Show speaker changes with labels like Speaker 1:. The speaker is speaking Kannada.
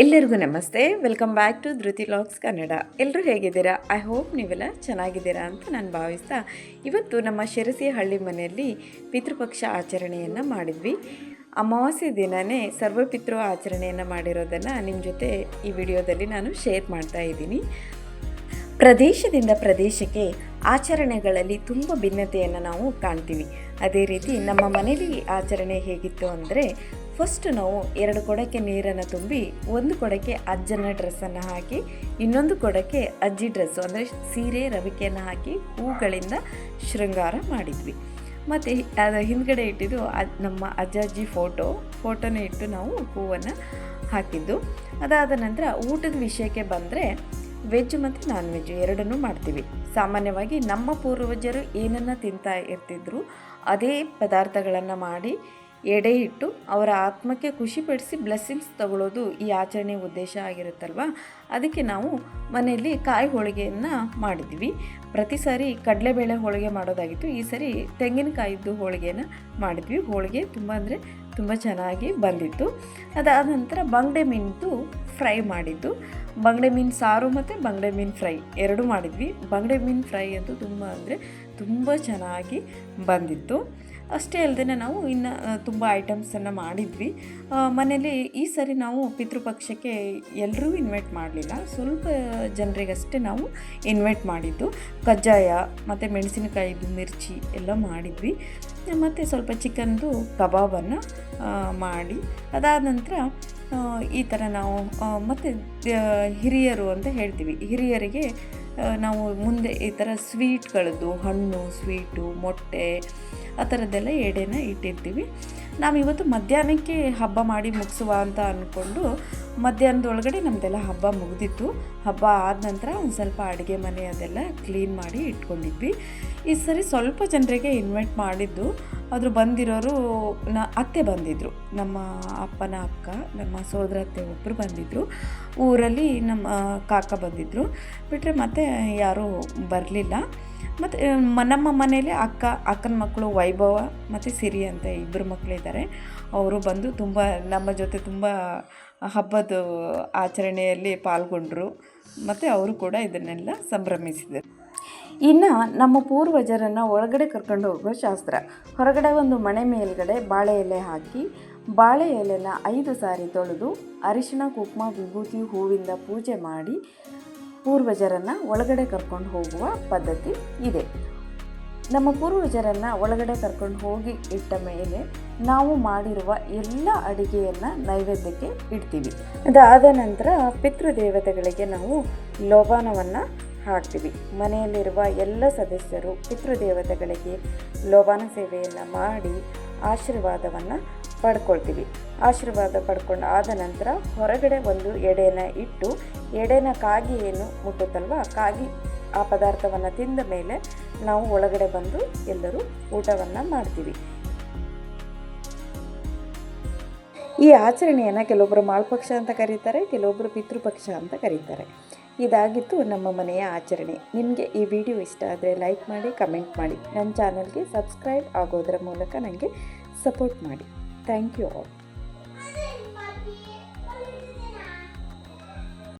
Speaker 1: ಎಲ್ಲರಿಗೂ ನಮಸ್ತೆ. Welcome back to Dhruti vlogs Kannada ಎಲ್ಲರೂ ಹೇಗಿದ್ದೀರಾ? ಐ ಹೋಪ್ ನೀವೆಲ್ಲ ಚೆನ್ನಾಗಿದ್ದೀರಾ ಅಂತ ನಾನು ಭಾವಿಸ್ತಾ ಇವತ್ತು ನಮ್ಮ ಶಿರಸಿ ಹಳ್ಳಿ ಮನೆಯಲ್ಲಿ ಪಿತೃಪಕ್ಷ ಆಚರಣೆಯನ್ನು ಮಾಡಿದ್ವಿ. ಅಮಾವಾಸ್ಯೆ ದಿನವೇ ಸರ್ವಪಿತೃ ಆಚರಣೆಯನ್ನು ಮಾಡಿರೋದನ್ನು ನಿಮ್ಮ ಜೊತೆ ಈ ವಿಡಿಯೋದಲ್ಲಿ ನಾನು ಶೇರ್ ಮಾಡ್ತಾ ಇದ್ದೀನಿ. ಪ್ರದೇಶದಿಂದ ಪ್ರದೇಶಕ್ಕೆ ಆಚರಣೆಗಳಲ್ಲಿ ತುಂಬ ಭಿನ್ನತೆಯನ್ನು ನಾವು ಕಾಣ್ತೀವಿ. ಅದೇ ರೀತಿ ನಮ್ಮ ಮನೆಯಲ್ಲಿ ಆಚರಣೆ ಹೇಗಿತ್ತು ಅಂದರೆ ಫಸ್ಟ್ ನಾವು ಎರಡು ಕೊಡಕ್ಕೆ ನೀರನ್ನು ತುಂಬಿ, ಒಂದು ಕೊಡಕ್ಕೆ ಅಜ್ಜನ ಡ್ರೆಸ್ಸನ್ನು ಹಾಕಿ, ಇನ್ನೊಂದು ಕೊಡಕ್ಕೆ ಅಜ್ಜಿ ಡ್ರೆಸ್ಸು ಅಂದರೆ ಸೀರೆ, ರವಿಕೆಯನ್ನು ಹಾಕಿ ಹೂಗಳಿಂದ ಶೃಂಗಾರ ಮಾಡಿದ್ವಿ. ಮತ್ತು ಅದರ ಹಿಂದ್ಗಡೆ ಇಟ್ಟಿದ್ದು ನಮ್ಮ ಅಜ್ಜಾಜಿ ಫೋಟೋ ಫೋಟೋನ ಇಟ್ಟು ನಾವು ಹೂವನ್ನು ಹಾಕಿದ್ದು. ಅದಾದ ನಂತರ ಊಟದ ವಿಷಯಕ್ಕೆ ಬಂದರೆ ವೆಜ್ ಮತ್ತು ನಾನ್ ವೆಜ್ ಎರಡನ್ನೂ ಮಾಡ್ತೀವಿ. ಸಾಮಾನ್ಯವಾಗಿ ನಮ್ಮ ಪೂರ್ವಜರು ಏನನ್ನು ತಿಂತಾ ಇರ್ತಿದ್ರು, ಅದೇ ಪದಾರ್ಥಗಳನ್ನು ಮಾಡಿ ಎಡೆ ಇಟ್ಟು ಅವರ ಆತ್ಮಕ್ಕೆ ಖುಷಿಪಡಿಸಿ ಬ್ಲೆಸ್ಸಿಂಗ್ಸ್ ತಗೊಳ್ಳೋದು ಈ ಆಚರಣೆ ಉದ್ದೇಶ ಆಗಿರುತ್ತಲ್ವ? ಅದಕ್ಕೆ ನಾವು ಮನೆಯಲ್ಲಿ ಕಾಯಿ ಹೋಳಿಗೆಯನ್ನು ಮಾಡಿದ್ವಿ ಪ್ರತಿ ಸಾರಿ ಕಡಲೆಬೇಳೆ ಹೋಳಿಗೆ ಮಾಡೋದಾಗಿತ್ತು. ಈ ಸರಿ ತೆಂಗಿನಕಾಯಿದ್ದು ಹೋಳಿಗೆನ ಮಾಡಿದ್ವಿ. ಹೋಳಿಗೆ ತುಂಬ ಅಂದರೆ ತುಂಬ ಚೆನ್ನಾಗಿ ಬಂದಿತ್ತು. ಅದಾದ ನಂತರ ಬಂಗಡೆ ಮೀನಿದ್ದು ಫ್ರೈ ಮಾಡಿದ್ದು. ಬಂಗಡೆ ಮೀನು ಸಾರು ಮತ್ತು ಬಂಗಡೆ ಮೀನು ಫ್ರೈ ಎರಡೂ ಮಾಡಿದ್ವಿ. ಬಂಗಡೆ ಮೀನು ಫ್ರೈ ಅಂತೂ ತುಂಬ ಅಂದರೆ ತುಂಬ ಚೆನ್ನಾಗಿ ಬಂದಿತ್ತು. ಅಷ್ಟೇ ಅಲ್ಲದೆ ನಾವು ಇನ್ನು ತುಂಬ ಐಟಮ್ಸನ್ನು ಮಾಡಿದ್ವಿ. ಮನೇಲಿ ಈ ಸರಿ ನಾವು ಪಿತೃಪಕ್ಷಕ್ಕೆ ಎಲ್ಲರೂ ಇನ್ವೈಟ್ ಮಾಡಲಿಲ್ಲ. ಸ್ವಲ್ಪ ಜನರಿಗಷ್ಟೇ ನಾವು ಇನ್ವೈಟ್ ಮಾಡಿದ್ದು. ಕಜ್ಜಾಯ, ಮತ್ತು ಮೆಣಸಿನಕಾಯಿದು ಮಿರ್ಚಿ ಎಲ್ಲ ಮಾಡಿದ್ವಿ. ಮತ್ತು ಸ್ವಲ್ಪ ಚಿಕನ್ದು ಕಬಾಬನ್ನು ಮಾಡಿ. ಅದಾದ ನಂತರ ಈ ಥರ ನಾವು ಮತ್ತು ಹಿರಿಯರು ಅಂತ ಹೇಳ್ತೀವಿ. ಹಿರಿಯರಿಗೆ ನಾವು ಮುಂದೆ ಈ ಥರ ಸ್ವೀಟ್ಗಳದ್ದು ಹಣ್ಣು ಸ್ವೀಟು ಮೊಟ್ಟೆ ಆ ಥರದ್ದೆಲ್ಲ ಎಡೆನ ಇಟ್ಟಿರ್ತೀವಿ. ನಾವು ಇವತ್ತು ಮಧ್ಯಾಹ್ನಕ್ಕೆ ಹಬ್ಬ ಮಾಡಿ ಮುಗಿಸುವ ಅಂತ ಅಂದ್ಕೊಂಡು ಮಧ್ಯಾಹ್ನದೊಳಗಡೆ ನಮ್ಮದೆಲ್ಲ ಹಬ್ಬ ಮುಗಿದಿತ್ತು. ಹಬ್ಬ ಆದ ನಂತರ ಒಂದು ಸ್ವಲ್ಪ ಅಡುಗೆ ಮನೆ ಅದೆಲ್ಲ ಕ್ಲೀನ್ ಮಾಡಿ ಇಟ್ಕೊಂಡಿದ್ವಿ. ಈ ಸರಿ ಸ್ವಲ್ಪ ಜನರಿಗೆ ಇನ್ವೈಟ್ ಮಾಡಿದ್ದು, ಆದರೂ ಬಂದಿರೋರು ನ, ಅತ್ತೆ ಬಂದಿದ್ದರು ನಮ್ಮ ಅಪ್ಪನ ಅಕ್ಕ, ನಮ್ಮ ಸೋದರತ್ತೆ ಒಬ್ಬರು ಬಂದಿದ್ದರು ಊರಲ್ಲಿ ನಮ್ಮ ಕಾಕ ಬಂದಿದ್ದರು ಬಿಟ್ಟರೆ ಮತ್ತೆ ಯಾರೂ ಬರಲಿಲ್ಲ. ಮತ್ತು ನಮ್ಮ ಮನೇಲಿ ಅಕ್ಕ, ಅಕ್ಕನ ಮಕ್ಕಳು, ವೈಭವ ಮತ್ತು ಸಿರಿ ಅಂತ ಇಬ್ಬರು ಮಕ್ಕಳಿದ್ದಾರೆ ಅವರು ಬಂದು ತುಂಬ, ನಮ್ಮ ಜೊತೆ ತುಂಬ ಹಬ್ಬದ ಆಚರಣೆಯಲ್ಲಿ ಪಾಲ್ಗೊಂಡರು. ಮತ್ತು ಅವರು ಕೂಡ ಇದನ್ನೆಲ್ಲ ಸಂಭ್ರಮಿಸಿದರು. ಇನ್ನು ನಮ್ಮ ಪೂರ್ವಜರನ್ನು ಒಳಗಡೆ ಕರ್ಕೊಂಡು ಹೋಗೋ ಶಾಸ್ತ್ರ. ಹೊರಗಡೆ ಒಂದು ಮನೆ ಮೇಲ್ಗಡೆ ಬಾಳೆ ಎಲೆ ಹಾಕಿ, ಬಾಳೆ ಎಲೆನ ಐದು ಸಾರಿ ತೊಳೆದು ಅರಿಶಿಣ, ಕುಕ್ಮ, ವಿಭೂತಿ, ಹೂವಿಂದ ಪೂಜೆ ಮಾಡಿ ಪೂರ್ವಜರನ್ನು ಒಳಗಡೆ ಕರ್ಕೊಂಡು ಹೋಗುವ ಪದ್ಧತಿ ಇದೆ. ನಮ್ಮ ಪೂರ್ವಜರನ್ನು ಒಳಗಡೆ ಕರ್ಕೊಂಡು ಹೋಗಿ ಇಟ್ಟ ಮೇಲೆ ನಾವು ಮಾಡಿರುವ ಎಲ್ಲ ಅಡಿಗೆಯನ್ನು ನೈವೇದ್ಯಕ್ಕೆ ಇಡ್ತೀವಿ. ಅದಾದ ನಂತರ ಪಿತೃದೇವತೆಗಳಿಗೆ ನಾವು ಲೋಬಾನವನ್ನು ಹಾಕ್ತೀವಿ. ಮನೆಯಲ್ಲಿರುವ ಎಲ್ಲ ಸದಸ್ಯರು ಪಿತೃದೇವತೆಗಳಿಗೆ ಲೋಬಾನ ಸೇವೆಯನ್ನು ಮಾಡಿ ಆಶೀರ್ವಾದವನ್ನು ಪಡ್ಕೊಳ್ತೀವಿ. ಆಶೀರ್ವಾದ ಪಡ್ಕೊಂಡು ಆದ ನಂತರ ಹೊರಗಡೆ ಒಂದು ಎಡೆನ ಇಟ್ಟು, ಎಡೆನ ಕಾಗಿ ಏನು ಮುಟ್ಟುತ್ತಲ್ವ? ಕಾಗಿ ಆ ಪದಾರ್ಥವನ್ನು ತಿಂದ ಮೇಲೆ ನಾವು ಒಳಗಡೆ ಬಂದು ಎಲ್ಲರೂ ಊಟವನ್ನು ಮಾಡ್ತೀವಿ. ಈ ಆಚರಣೆಯನ್ನು ಕೆಲವೊಬ್ಬರು ಮಾಳ್ಪಕ್ಷ ಅಂತ ಕರೀತಾರೆ ಕೆಲವೊಬ್ಬರು ಪಿತೃಪಕ್ಷ ಅಂತ ಕರೀತಾರೆ. ಇದಾಗಿತ್ತು ನಮ್ಮ ಮನೆಯ ಆಚರಣೆ. ನಿಮಗೆ ಈ ವಿಡಿಯೋ ಇಷ್ಟ ಆದರೆ ಲೈಕ್ ಮಾಡಿ, ಕಮೆಂಟ್ ಮಾಡಿ. ನನ್ನ ಚಾನಲ್ಗೆ ಸಬ್ಸ್ಕ್ರೈಬ್ ಆಗೋದರ ಮೂಲಕ ನನಗೆ ಸಪೋರ್ಟ್ ಮಾಡಿ. Thank you all.